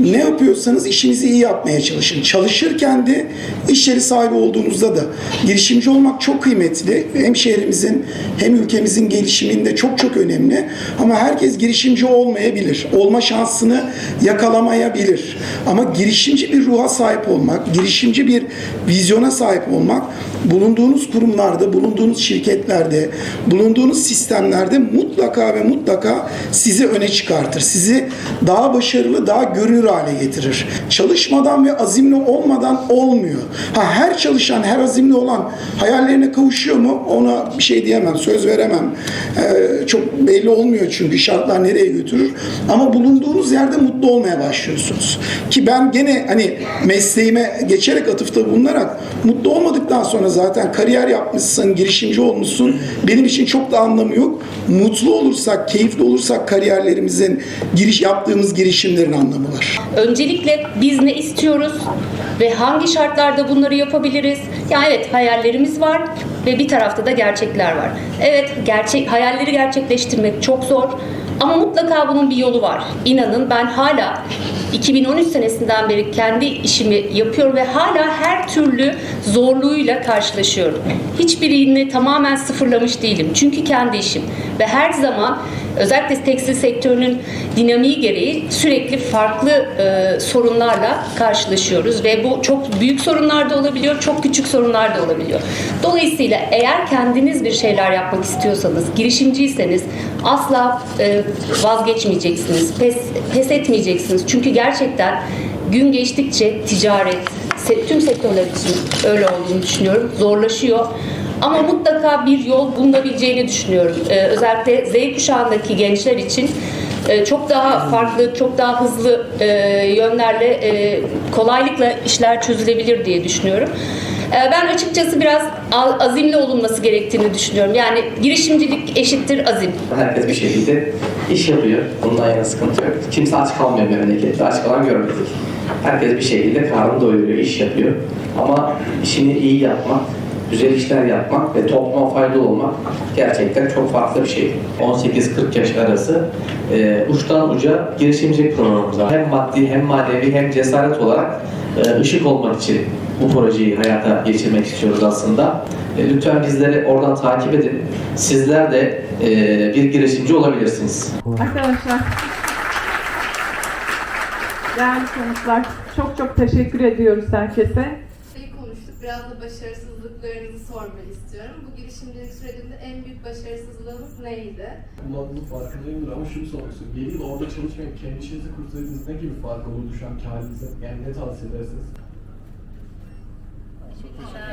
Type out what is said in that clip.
Ne yapıyorsanız işinizi iyi yapmaya çalışın. Çalışırken de iş yeri sahibi olduğunuzda da girişimci olmak çok kıymetli. Hem şehrimizin hem ülkemizin gelişiminde çok çok önemli. Ama herkes girişimci olmayabilir. Olma şansını yakalamayabilir. Ama girişimci bir ruha sahip olmak, girişimci bir vizyona sahip olmak bulunduğunuz kurumlarda, bulunduğunuz şirketlerde, bulunduğunuz sistemlerde mutlaka ve mutlaka sizi öne çıkartır. Sizi daha başarılı, daha görünür hale getirir. Çalışmadan ve azimli olmadan olmuyor. Ha her çalışan, her azimli olan hayallerine kavuşuyor mu? Ona bir şey diyemem, söz veremem. Ee, çok belli olmuyor çünkü şartlar nereye götürür. Ama bulunduğunuz yerde mutlu olmaya başlıyorsunuz. Ki ben gene hani mesleğime geçerek atıfta bulunarak mutlu olmadıktan sonra zaten kariyer yapmışsın, girişimci olmuşsun. Benim için çok da anlamı yok. Mutlu olursak, keyifli olursak kariyerlerimizin, giriş yaptığımız girişimlerin anlamı var. Öncelikle biz ne istiyoruz ve hangi şartlarda bunları yapabiliriz? Ya evet hayallerimiz var ve bir tarafta da gerçekler var. Evet gerçek hayalleri gerçekleştirmek çok zor ama mutlaka bunun bir yolu var. İnanın ben hala 2013 senesinden beri kendi işimi yapıyorum ve hala her türlü zorluğuyla karşılaşıyorum. Hiçbirini tamamen sıfırlamış değilim. Çünkü kendi işim ve her zaman özellikle tekstil sektörünün dinamiği gereği sürekli farklı e, sorunlarla karşılaşıyoruz ve bu çok büyük sorunlar da olabiliyor, çok küçük sorunlar da olabiliyor. Dolayısıyla eğer kendiniz bir şeyler yapmak istiyorsanız, girişimciyseniz asla e, vazgeçmeyeceksiniz, pes, pes etmeyeceksiniz. Çünkü gerçekten gün geçtikçe ticaret, tüm sektörler için öyle olduğunu düşünüyorum, zorlaşıyor. Ama mutlaka bir yol bulunabileceğini düşünüyorum. Ee, özellikle Z kuşağındaki gençler için e, çok daha farklı, çok daha hızlı e, yönlerle e, kolaylıkla işler çözülebilir diye düşünüyorum. E, ben açıkçası biraz azimli olunması gerektiğini düşünüyorum. Yani girişimcilik eşittir azim. Herkes bir şekilde iş yapıyor. Bundan yana sıkıntı yok. Kimse aç kalmıyor memlekette. Aç kalan görmedik. Herkes bir şekilde karnını doyuruyor, iş yapıyor. Ama işini iyi yapmak, güzel işler yapmak ve topluma faydalı olmak gerçekten çok farklı bir şey. 18-40 yaş arası e, uçtan uca girişimcilik programımız var. Hem maddi hem manevi hem cesaret olarak e, ışık olmak için bu projeyi hayata geçirmek istiyoruz aslında. E, lütfen bizleri oradan takip edin. Sizler de e, bir girişimci olabilirsiniz. Arkadaşlar. Değerli konuklar, çok çok teşekkür ediyoruz herkese biraz da başarısızlıklarınızı sormak istiyorum. Bu girişimcilik sürecinde en büyük başarısızlığınız neydi? Bundan bunun farkındayımdır ama şunu soruyorsun. Bir yıl orada çalışmayıp kendi işinizi kursaydınız ne gibi fark olurdu şu anki halinize? Yani ne tavsiye edersiniz? Çok teşekkür